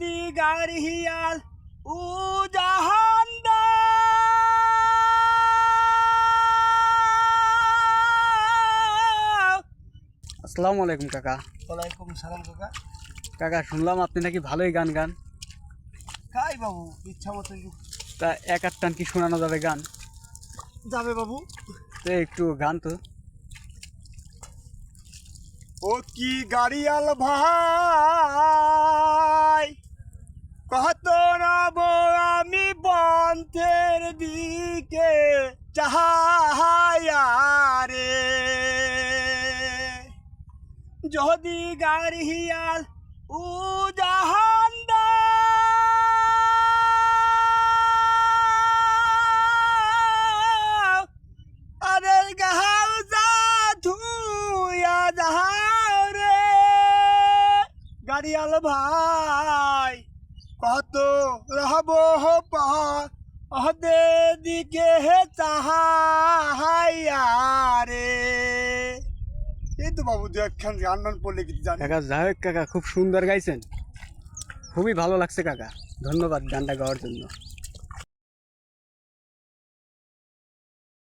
যদি গাড়িয়াল উ জাহান্দা আসসালামু আলাইকুম কাকা। ওয়ালাইকুম সালাম কাকা। কাকা শুনলাম আপনি নাকি ভালোই গান গান। খাই বাবু ইচ্ছা মতো তা এক আধ টান কি শোনানো যাবে গান? যাবে বাবু। তো একটু গান তো। ও কি গাড়িয়াল ভাই? কত রব আমি বন্ধের দিকে চাহায়া রে যদি গাড়িয়াল উ জাহান্দা আরে গাহাও যা ধুয়া যাহাও রে গাড়িয়াল ভাই কত রহব পহদে দিকে হে চাহাইয়া রে এই তো বাবু দু একখান গান টান পড়লে কিছু জানি কাকা, যাই কাকা, খুব সুন্দর গাইছেন। খুবই ভালো লাগছে কাকা। ধন্যবাদ গানটা গাওয়ার জন্য।